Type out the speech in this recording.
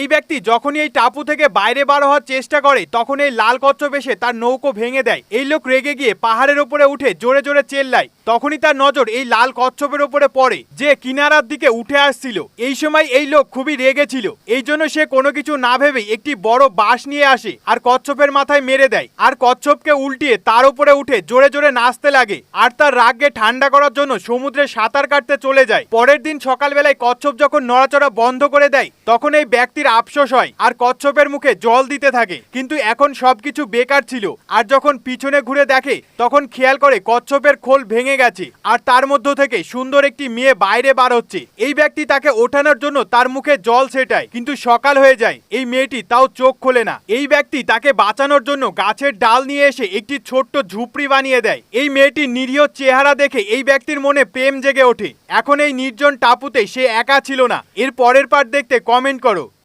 এই ব্যক্তি যখনই এই টাপু থেকে বাইরে বার হওয়ার চেষ্টা করে, তখন এই লাল কচ্ছপ এসে তার নৌকো ভেঙে দেয়। এই লোক রেগে গিয়ে পাহাড়ের উপরে উঠে জোরে জোরে চেল্লায়। তখনই তার নজর এই লাল কচ্ছপের উপরে পড়ে। যে কিনারার দিকে উঠে আসছিল। এই সময় এই লোক খুবই রেগে ছিল। এই জন্য সে কোনো কিছু না ভেবে একটি বড় বাঁশ নিয়ে আসে আর কচ্ছপের মাথায় মেরে দেয়। আর কচ্ছপকে উল্টিয়ে তার উপরে উঠে জোরে জোরে নাচতে লাগে। আর তার রাগকে ঠান্ডা করার জন্য সমুদ্রে সাঁতার কাটতে চলে যায়। পরের দিন সকালবেলায় কচ্ছপ যখন নড়াচড়া বন্ধ করে দেয়, তখন এই ব্যক্তির আফসোস হয় আর কচ্ছপের মুখে জল দিতে থাকে। কিন্তু এখন সবকিছু বেকার ছিল। আর যখন পিছনে ঘুরে দেখে, তখন খেয়াল করে কচ্ছপের খোল ভেঙে গেছে। আর তার মধ্য থেকে সুন্দর একটি মেয়ে বাইরে বার হচ্ছে। এই ব্যক্তি তাকে ওঠানোর জন্য তার মুখে জল ছেটায়, কিন্তু সকাল হয়ে যায়। এই মেয়েটি তাও চোখ খোলে না। এই ব্যক্তি তাকে বাঁচানোর জন্য গাছের ডাল নিয়ে এসে একটি ছোট্ট ঝুপড়ি বানিয়ে দেয়। এই মেয়েটির নিরীহ চেহারা দেখে এই ব্যক্তির মনে প্রেম জেগে ওঠে। এখন এই নির্জন টাপুতে সে একা ছিল না। এর পরের পার্ট দেখতে কমেন্ট করো।